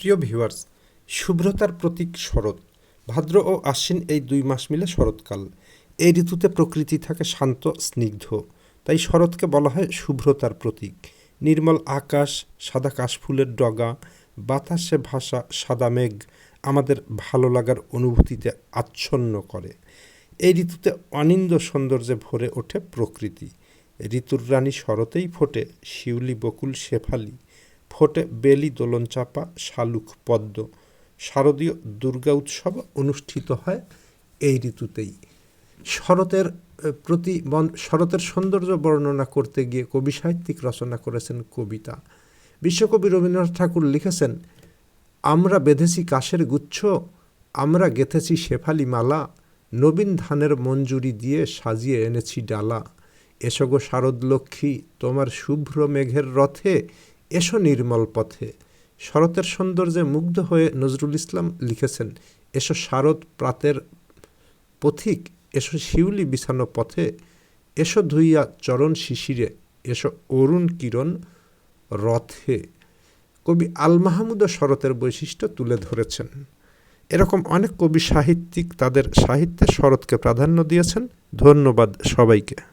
প্রিয় ভিউয়ার্স, শুভ্রতার প্রতীক শরৎ। ভাদ্র ও আশ্বিন এই দুই মাস মিলে শরৎকাল। এই ঋতুতে প্রকৃতি থাকে শান্ত, স্নিগ্ধ। তাই শরৎকে বলা হয় শুভ্রতার প্রতীক। নির্মল আকাশ, সাদা কাশফুলের ডগা, বাতাসে ভাসা সাদা মেঘ আমাদের ভালো লাগার অনুভূতিতে আচ্ছন্ন করে। এই ঋতুতে অনিন্দ সৌন্দর্যে ভরে ওঠে প্রকৃতি। ঋতুর রানী শরতেই ফোটে শিউলি, বকুল, শেফালি। ফোটে বেলি দোলনচাপা, শালুক পদ্ম। শারদীয় দুর্গা উৎসব অনুষ্ঠিত হয় এই ঋতুতেই। শরতের প্রতি শরতের সৌন্দর্য বর্ণনা করতে গিয়ে কবি সাহিত্যিক রচনা করেছেন কবিতা। বিশ্বকবি রবীন্দ্রনাথ ঠাকুর লিখেছেন, আমরা বেঁধেছি কাশের গুচ্ছ, আমরা গেথেছি শেফালি মালা, নবীন ধানের মঞ্জুরি দিয়ে সাজিয়ে এনেছি ডালা। এসগো শারদ লক্ষ্মী তোমার শুভ্র মেঘের রথে এসো নির্মল পথে। শরতের সৌন্দর্যে মুগ্ধ হয়ে নজরুল ইসলাম লিখেছেন, এসো শারদ প্রাতের পথিক, এসো শিউলি বিছানো পথে, এসো ধুইয়া চরণ শিশিরে, এসো অরুণ কিরণ রথে। কবি আল মাহমুদও শরতের বৈশিষ্ট্য তুলে ধরেছেন। এরকম অনেক কবি সাহিত্যিক তাদের সাহিত্যে শরৎকে প্রাধান্য দিয়েছেন। ধন্যবাদ সবাইকে।